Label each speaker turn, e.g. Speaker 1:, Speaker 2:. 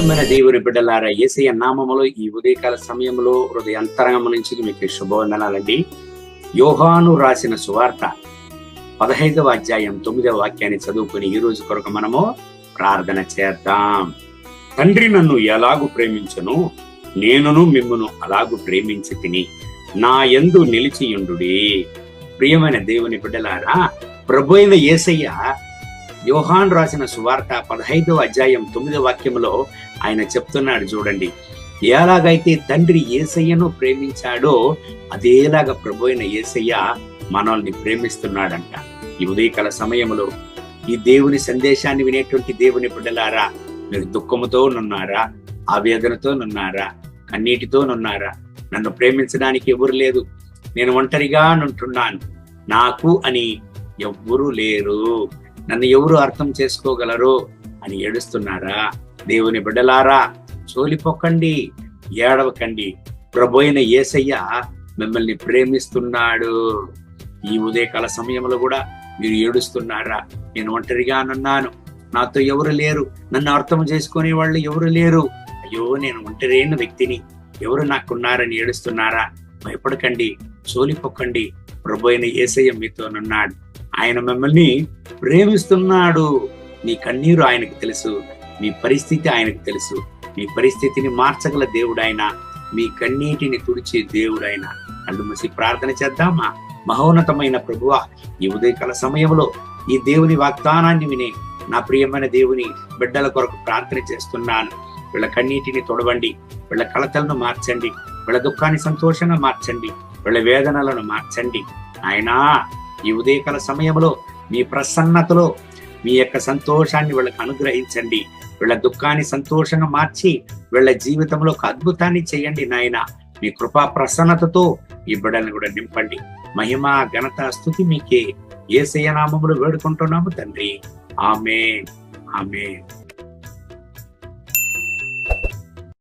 Speaker 1: ప్రియమైన దేవుని బిడ్డలారా ఏసయ్య నామములో ఈ ఉదయకాల సమయంలో హృదయ నుంచి మీకు శుభవందనాలండి. యోహాను రాసిన సువార్త పదహైదవ అధ్యాయం తొమ్మిదవ వాక్యాన్ని చదువుకుని ఈ రోజు కొరకు మనము ప్రార్థన చేద్దాం. తండ్రి నన్ను ఎలాగు ప్రేమించను? నేనును మిమ్మును అలాగు ప్రేమించి తిని నా ఎందు నిలిచియుండు ప్రియమైన దేవుని బిడ్డలారా ప్రభు అయిన ఏసయ్య యోహాన్ రాసిన సువార్త పదహైదవ అధ్యాయం తొమ్మిదవ వాక్యంలో ఆయన చెప్తున్నాడు చూడండి. ఎలాగైతే తండ్రి ఏసయ్యను ప్రేమించాడో అదేలాగా ప్రభు అయిన ఏసయ్య మనల్ని ప్రేమిస్తున్నాడంట. ఈ ఉదయకాల సమయంలో ఈ దేవుని సందేశాన్ని వినేటువంటి దేవుని బిడ్డలారా మీరు దుఃఖముతో నున్నారా ఆవేదనతో నున్నారా కన్నీటితో నున్నారా నన్ను ప్రేమించడానికి ఎవరు లేదు నేను ఒంటరిగా నుంటున్నాను. నాకు అని ఎవ్వరూ లేరు. నన్ను ఎవరు అర్థం చేసుకోగలరు అని ఏడుస్తున్నారా? దేవుని బిడ్డలారా చోలిపోకండి ఏడవకండి. ప్రభోయిన ఏసయ్య మిమ్మల్ని ప్రేమిస్తున్నాడు. ఈ ఉదయకాల సమయంలో కూడా మీరు ఏడుస్తున్నారా? నేను ఒంటరిగానున్నాను నాతో ఎవరు లేరు. నన్ను అర్థం చేసుకునే వాళ్ళు ఎవరు లేరు. అయ్యో నేను ఒంటరైన వ్యక్తిని. ఎవరు నాకున్నారని ఏడుస్తున్నారా? భయపడకండి సోలిపోకండి ప్రభు అయిన ఏసయ్య మీతోనున్నాడు ఆయన మిమ్మల్ని ప్రేమిస్తున్నాడు. నీ కన్నీరు ఆయనకు తెలుసు. మీ పరిస్థితి ఆయనకు తెలుసు. మీ పరిస్థితిని మార్చగల దేవుడైన మీ కన్నీటిని తుడిచే దేవుడైన. కళ్ళు మూసి ప్రార్థన చేద్దామా? మహోన్నతమైన ప్రభువ ఈ ఉదయకాల సమయంలో ఈ దేవుని వాగ్దానాన్ని విని నా ప్రియమైన దేవుని బిడ్డల కొరకు ప్రార్థన చేస్తున్నాను. వీళ్ళ కన్నీటిని తొడవండి. వీళ్ళ కలతలను మార్చండి. వీళ్ళ దుఃఖాన్ని సంతోషంగా మార్చండి. వీళ్ళ వేదనలను మార్చండి. ఆయనా ఈ ఉదయకాల సమయంలో మీ ప్రసన్నతలో మీ యొక్క సంతోషాన్ని వీళ్ళకి అనుగ్రహించండి. వీళ్ళ దుఃఖాన్ని సంతోషంగా మార్చి వీళ్ళ జీవితంలో ఒక అద్భుతాన్ని చేయండి నాయన. మీ కృపా ప్రసన్నతతో ఈ బిడ్డలను కూడా నింపండి. మహిమ ఘనత స్థుతి మీకే. ఏ నామములు వేడుకుంటున్నాము తండ్రి. ఆమె ఆమె